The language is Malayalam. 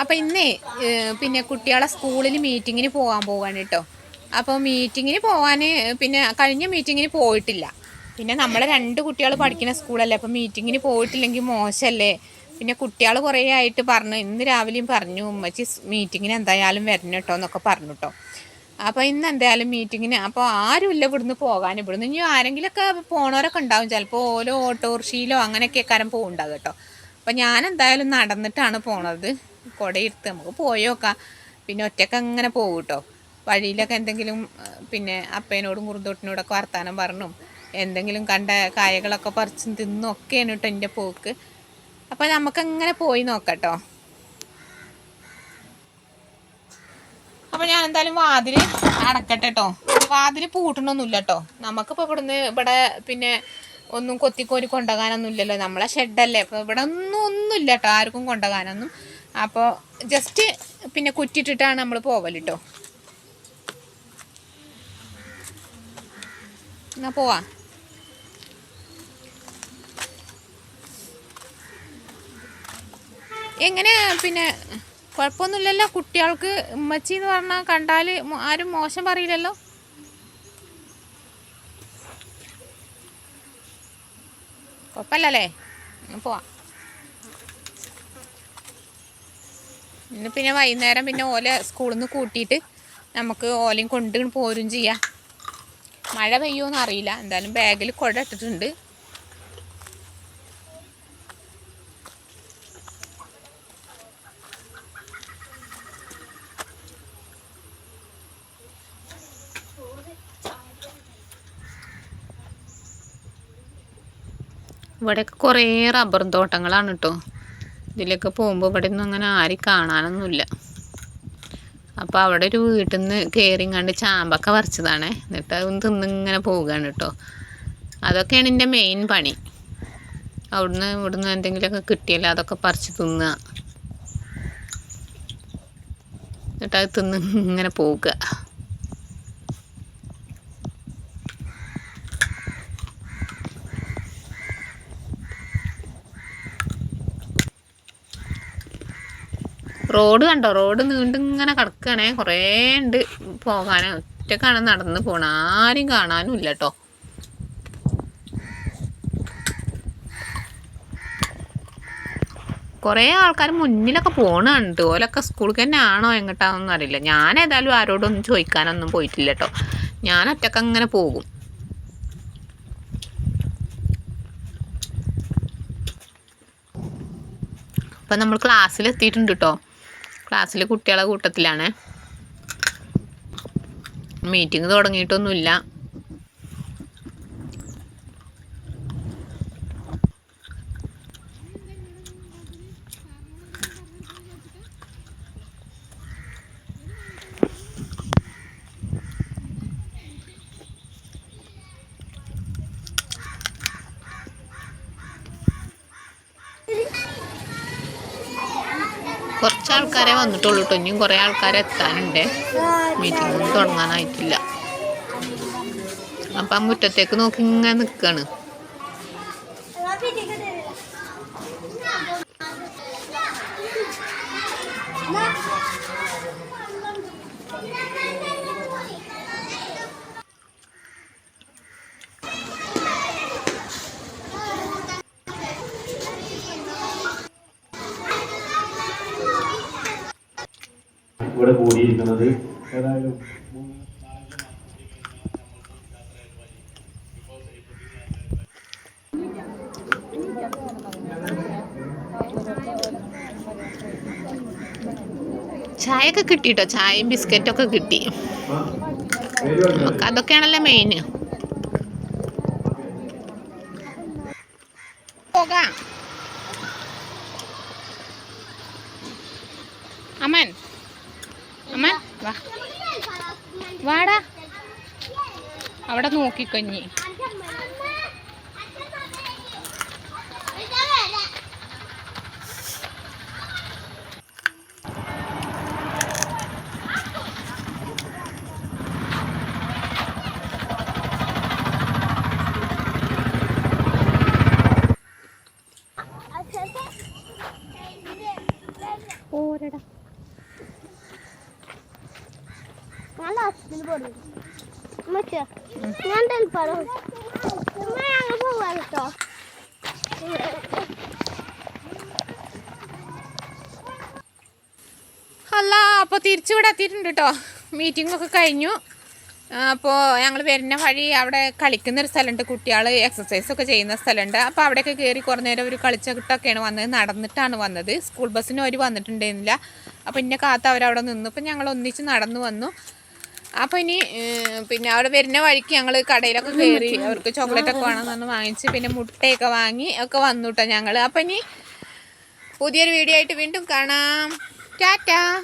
അപ്പം ഇന്നേ പിന്നെ കുട്ടികളെ സ്കൂളിൽ മീറ്റിങ്ങിന് പോകാൻ പോവാണ് കേട്ടോ. അപ്പോൾ മീറ്റിങ്ങിന് പോകാൻ പിന്നെ കഴിഞ്ഞ മീറ്റിങ്ങിന് പോയിട്ടില്ല. പിന്നെ നമ്മളെ രണ്ട് കുട്ടികൾ പഠിക്കുന്ന സ്കൂളല്ലേ അപ്പം മീറ്റിങ്ങിന് പോയിട്ടില്ലെങ്കിൽ മോശമല്ലേ പിന്നെ കുട്ടികൾ കുറേ ആയിട്ട് പറഞ്ഞു ഇന്ന് രാവിലെയും പറഞ്ഞു ഉമ്മച്ചി മീറ്റിങ്ങിന് എന്തായാലും വരണം കേട്ടോ എന്നൊക്കെ പറഞ്ഞു കേട്ടോ. അപ്പോൾ ഇന്ന് എന്തായാലും മീറ്റിങ്ങിന് അപ്പോൾ ആരുമില്ല ഇവിടുന്ന് പോകാൻ. ഇവിടുന്ന് ഇനി ആരെങ്കിലുമൊക്കെ പോണവരൊക്കെ ഉണ്ടാവും. ചിലപ്പോൾ ഓരോ ഓട്ടോറിക്ഷയിലോ അങ്ങനെയൊക്കെ കാരം പോകുന്നുണ്ടാവും കേട്ടോ. അപ്പം ഞാൻ എന്തായാലും നടന്നിട്ടാണ് പോണത്. കുടയെടുത്ത് നമുക്ക് പോയി നോക്കാം. പിന്നെ ഒറ്റയ്ക്ക് അങ്ങനെ പോകും കേട്ടോ വഴിയിലൊക്കെ എന്തെങ്കിലും പിന്നെ അപ്പേനോടും കുറുന്തോട്ടിനോടൊക്കെ വർത്താനം പറഞ്ഞും എന്തെങ്കിലും കണ്ട കായകളൊക്കെ പറിച്ചും തിന്നൊക്കെയാണ് കേട്ടോ എന്റെ പോക്ക്. അപ്പോൾ നമുക്കങ്ങനെ പോയി നോക്കാം കേട്ടോ അപ്പോൾ ഞാൻ എന്തായാലും വാതിൽ അടക്കട്ടെ കേട്ടോ വാതിൽ പൂട്ടണമൊന്നുമില്ല കേട്ടോ നമുക്കിപ്പോൾ ഇവിടുന്ന് ഇവിടെ പിന്നെ ഒന്നും കൊത്തിക്കോരി കൊണ്ടുപോകാനൊന്നും ഇല്ലല്ലോ നമ്മളെ ഷെഡല്ലേ അപ്പോൾ ഇവിടെ ഒന്നും ഒന്നുമില്ല കേട്ടോ. ആർക്കും കൊണ്ടുപോകാനൊന്നും. അപ്പോൾ ജസ്റ്റ് പിന്നെ കുറ്റിട്ടിട്ടാണ് നമ്മൾ പോവൽ കേട്ടോ എന്നാ പോവാ. എങ്ങനെ പിന്നെ കുഴപ്പമൊന്നുമില്ലല്ലോ? കുട്ടികൾക്ക് ഉമ്മച്ചി എന്ന് പറഞ്ഞാൽ കണ്ടാൽ ആരും മോശം പറയില്ലല്ലോ? കുഴപ്പമില്ലല്ലേ? പോവാം. ഇന്ന് പിന്നെ വൈകുന്നേരം പിന്നെ ഓല സ്കൂളിൽ നിന്ന് കൂട്ടിയിട്ട് നമുക്ക് ഓലയും കൊണ്ട് പോരും ചെയ്യാം. മഴ പെയ്യുമെന്ന് അറിയില്ല. എന്തായാലും ബാഗിൽ കുട ഇട്ടിട്ടുണ്ട്. ഇവിടെയൊക്കെ കുറേ റബ്ബർ തോട്ടങ്ങളാണ് കേട്ടോ. ഇതിലൊക്കെ പോകുമ്പോൾ ഇവിടെ ഒന്നും അങ്ങനെ ആരും കാണാനൊന്നുമില്ല. അപ്പോൾ അവിടെ ഒരു വീട്ടിൽ നിന്ന് കയറിങ്ങാണ്ട് ചാമ്പൊക്കെ വരച്ചതാണ് എന്നിട്ട് അതൊന്ന് തിന്നിങ്ങനെ പോവുകയാണ് കേട്ടോ. അതൊക്കെയാണ് എന്റെ മെയിൻ പണി. അവിടുന്ന് ഇവിടുന്ന് എന്തെങ്കിലുമൊക്കെ കിട്ടിയാൽ അതൊക്കെ പറിച്ച് തിന്നുക. എന്നിട്ട് അത് തിന്ന് ഇങ്ങനെ പോവുക. റോഡ് കണ്ടോ? റോഡ് നീണ്ടിങ്ങനെ കിടക്കുകയാണേ കുറേ ഉണ്ട്. പോകാനേ. ഒറ്റക്കാണ് നടന്ന് പോണ. ആരും കാണാനും ഇല്ല കേട്ടോ കുറേ ആൾക്കാർ മുന്നിലൊക്കെ പോണുണ്ട്. ഓലൊക്കെ സ്കൂളിൽ തന്നെ ആണോ എങ്ങോട്ടാണെന്നൊന്നും അറിയില്ല. ഞാൻ ഏതായാലും ആരോടൊന്നും ചോദിക്കാനൊന്നും പോയിട്ടില്ല കേട്ടോ ഞാൻ ഒറ്റയ്ക്ക് അങ്ങനെ പോകും. അപ്പം നമ്മൾ ക്ലാസ്സിൽ എത്തിയിട്ടുണ്ട് കേട്ടോ ക്ലാസ്സിൽ കുട്ടികളെ കൂട്ടത്തിലാണ്. മീറ്റിംഗ് തുടങ്ങിയിട്ടൊന്നുമില്ല. കുറച്ച് ആൾക്കാരെ വന്നിട്ടുള്ളൂ കേട്ടോ ഇനിയും കുറേ ആൾക്കാർ എത്താനുണ്ട്. മീറ്റിംഗ് ഒന്നും തുടങ്ങാനായിട്ടില്ല. അപ്പം മുറ്റത്തേക്ക് നോക്കി ഇങ്ങനെ നിൽക്കുകയാണ് ഇവിടെ കൂടിയിരിക്കുന്നത്. ഏതായാലും ചായ ഒക്കെ കിട്ടി കേട്ടോ ചായയും ബിസ്ക്കറ്റൊക്കെ കിട്ടി. നമുക്ക് അതൊക്കെയാണല്ലോ മെയിൻ പോകാം. അമ്മൻ അമ്മൻ വാ. വാടാ. അവിടെ നോക്കിക്കഞ്ഞി കേട്ടോ. അല്ല അപ്പോൾ തിരിച്ചിവിടെ എത്തിയിട്ടുണ്ട് കേട്ടോ മീറ്റിംഗ് ഒക്കെ കഴിഞ്ഞു. അപ്പോ ഞങ്ങൾ വരുന്ന വഴി അവിടെ കളിക്കുന്ന ഒരു സ്ഥലമുണ്ട്. കുട്ടികൾ എക്സസൈസ് ഒക്കെ ചെയ്യുന്ന സ്ഥലമുണ്ട്. അപ്പോൾ അവിടെയൊക്കെ കയറി കുറേ നേരം ഒരു കളിച്ചകിട്ടൊക്കെയാണ് വന്നത്. നടന്നിട്ടാണ് വന്നത്. സ്കൂൾ ബസ്സിന് അവർ വന്നിട്ടുണ്ടായിരുന്നില്ല. അപ്പോൾ ഇന്നെ കാത്ത അവരവിടെ നിന്നു. ഇപ്പൊ ഞങ്ങൾ ഒന്നിച്ച് നടന്നു വന്നു. അപ്പോൾ ഇനി പിന്നെ അവിടെ വരുന്ന വഴിക്ക് ഞങ്ങൾ കടയിലൊക്കെ കയറി അവർക്ക് ചോക്ലേറ്റ് ഒക്കെ വേണമെന്ന് വാങ്ങിച്ച് പിന്നെ മുട്ടയൊക്കെ വാങ്ങി ഒക്കെ വന്നു ഞങ്ങൾ അപ്പം ഇനി പുതിയൊരു വീഡിയോ ആയിട്ട് വീണ്ടും കാണാം. ടാറ്റാ.